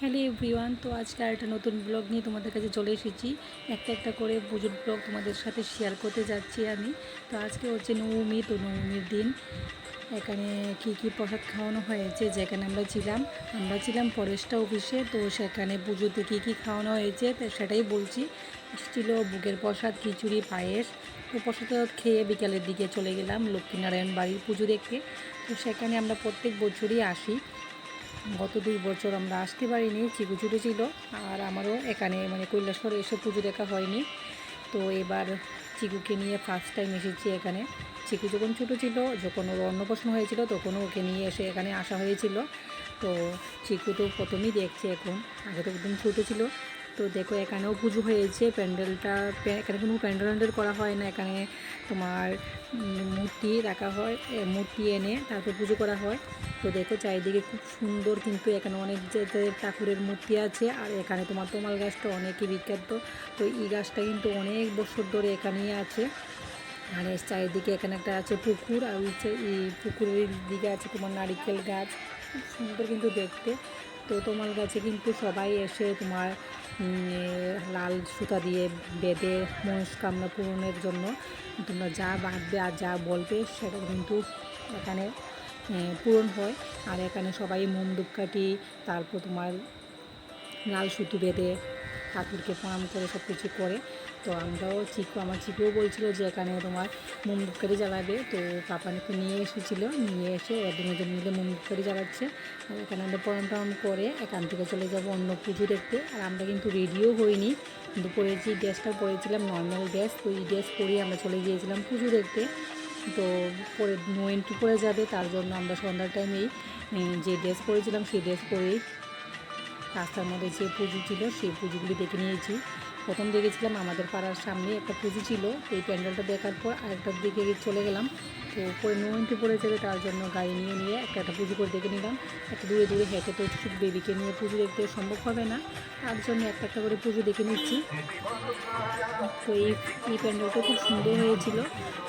Hello everyone, তো আজকে আর একটা নতুন ব্লগ নিয়ে তোমাদের কাছে চলে এসেছি। একটা একটা করে পুজোর ব্লগ তোমাদের সাথে শেয়ার করতে যাচ্ছি আমি। তো আজকে হচ্ছে নবমী, তো নবমীর দিন। এখানে কি কি প্রসাদ খাওয়ানো হয়েছে যেখানে আমরা ছিলাম? আমরা ছিলাম ফরেস্টটা অফিসে তো সেখানে পুজোতে কী কী খাওয়ানো হয়েছে তো সেটাই বলছি। ছিল বুকের প্রসাদ, খিচুড়ি, পায়েস। তো প্রসাদ খেয়ে বিকালের দিকে চলে গেলাম লক্ষ্মীনারায়ণ বাড়ির পুজো দেখতে। তো সেখানে আমরা প্রত্যেক বছরই আসি। গত দুই বছর আমরা আসতে পারিনি, চিকু ছোটো ছিল। আর আমারও এখানে মানে কৈলাসহরে এসব পুজো দেখা হয়নি। তো এবার চিকুকে নিয়ে ফার্স্ট টাইম এসেছি এখানে। চিকু যখন ছোটো ছিল, যখন ওর অন্নপ্রাশন হয়েছিল তখনও ওকে নিয়ে এসে এখানে আসা হয়েছিল। তো চিকু তো প্রথমেই দেখছে এখন, আগে তো একদম ছোটো ছিল। তো দেখো এখানেও পুজো হয়েছে, প্যান্ডেলটা এখানে কোনো প্যান্ডেল ট্যান্ডেল করা হয় না। এখানে তোমার মূর্তি রাখা হয় মূর্তি এনে তারপর পুজো করা হয়। তো দেখো চারিদিকে খুব সুন্দর কিন্তু এখানে অনেক যে ঠাকুরের মূর্তি আছে, আর এখানে তোমার তোমাল গাছটা অনেকই বিখ্যাত। তো এই গাছটা কিন্তু অনেক বছর ধরে এখানেই আছে। আর এর চারিদিকে এখানে একটা আছে পুকুর, আর ওই এই পুকুরের দিকে আছে তোমার নারিকেল গাছ, খুব সুন্দর কিন্তু দেখতে। তো তোমার গাছে কিন্তু সবাই এসে তোমার লাল সুতা দিয়ে বেঁধে মনস্কামনা পূরণের জন্য তোমরা যা বাঁধবে আর যা বলবে সেটা কিন্তু এখানে পূরণ হয়। আর এখানে সবাই মোম ধূপকাঠি, তারপর তোমার লাল সুতো বেঁধে ঠাকুরকে প্রণাম করে সব কিছু করে। তো আমরাও চিকু, আমার চিকুও বলছিল যে এখানে তোমার মোম ধূপকাঠি জ্বালাবে। তো পাপানিকে নিয়ে এসেছিল, নিয়ে এসে দুজন মিলে মোম ধূপকাঠি জ্বালাচ্ছে। আর এখানে আমরা প্রণাম টনাম করে এখান থেকে চলে যাব অন্য পুজো দেখতে। আর আমরা কিন্তু রেডিও হইনি, কিন্তু পরেছি ড্রেসটা পরেছিলাম নর্মাল ড্রেস তো এই ড্রেস পরেই আমরা চলে গিয়েছিলাম পুজো দেখতে। তো পরে নো এন্ট্রি করে যাবে, তার জন্য আমরা সন্ধ্যার টাইমেই যে ড্রেস পরেছিলাম, সেই ড্রেস পরেই রাস্তার মধ্যে যে পুজো ছিল, সেই পুজোগুলি দেখে নিয়েছি। প্রথম দেখেছিলাম আমাদের পাড়ার সামনে একটা পুজো ছিল তো এই প্যান্ডেলটা দেখার পর আরেকটার দিকে চলে গেলাম। তো পরে নো এন্ট্রি পড়ে যাবে তার জন্য গাড়ি নিয়ে নিয়ে একটা একটা পুজো করে দেখে নিলাম। একটা দূরে দূরে হেঁটে তো ছোট বেবিকে নিয়ে পুজো দেখতে সম্ভব হবে না, তার জন্য একটা একটা করে পুজো দেখে নিচ্ছি। তো এই এই প্যান্ডেলটা খুব সুন্দর হয়েছিল।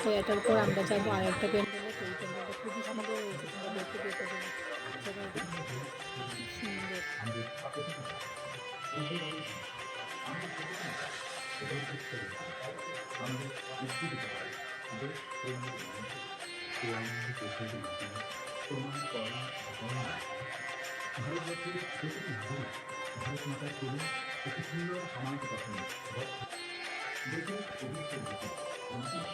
তো এটার পর আমরা যাব আর একটা প্যান্ডেলে সুন্দর। খুব সুন্দর ভারতবর্ষের প্রতিটি নাগরিক ভারত মাতার করুন একটি সুন্দর সমাজ গঠন দেশের পবিত্র আধুনিক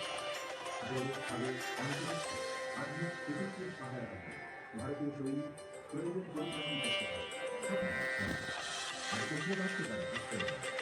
ভারতীয় সৈনিক প্রয়োজন পরিচালনা করতে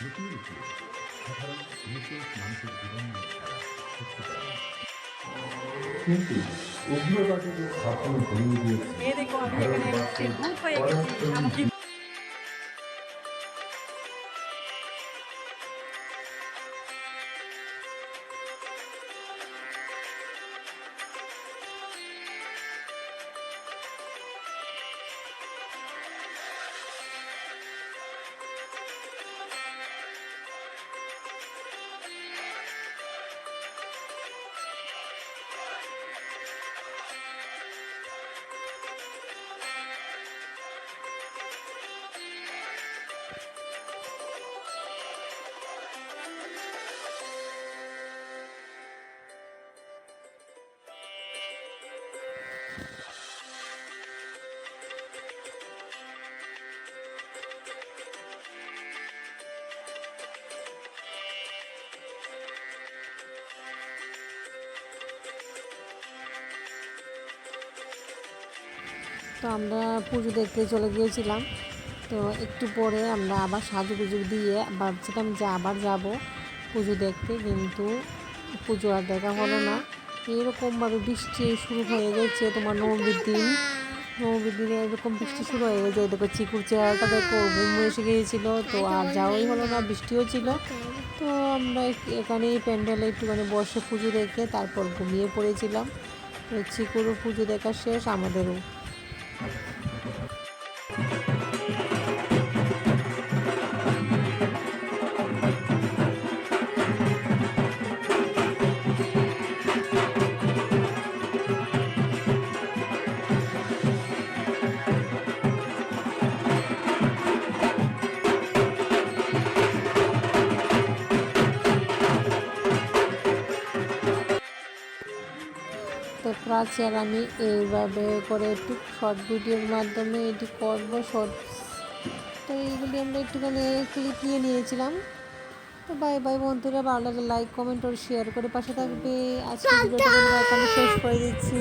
লুকিয়ে লুকিয়ে সাধারণ নির্দোষ মানুষের জীবন। কিন্তু যে স্থাপন ভরিয়ে দিয়েছে তো আমরা পুজো দেখতে চলে গিয়েছিলাম। তো একটু পরে আমরা আবার সাজুগুজু দিয়ে ভাবছিলাম যে আবার যাব পুজো দেখতে, কিন্তু পুজো আর দেখা হলো না। এরকমভাবে বৃষ্টি শুরু হয়ে গেছে, তোমার নবমীর দিন। নবমীর দিনে এরকম বৃষ্টি শুরু হয়ে গেছে, দেখো চিকুর চেহারাটা দেখো, ঘুম এসে গিয়েছিল, তো আর যাওয়াই হলো না, বৃষ্টিও ছিল। তো আমরা এখানেই প্যান্ডেলে একটুখানি বসে পুজো দেখে তারপর ঘুমিয়ে পড়েছিলাম। চিকুরও পুজো দেখা শেষ, আমাদেরও Okay. তো পারছি আর আমি এইভাবে করে একটু শর্ট ভিডিওর মাধ্যমে এটি করব শর্ট তো এইগুলি আমরা একটুখানি ক্লিপ নিয়ে নিয়েছিলাম। তো বাই বাই বন্ধুরা, ভালো লাগে লাইক কমেন্ট আর শেয়ার করে পাশে থাকবে। আজকে ভিডিওটা শেষ করে দিচ্ছি।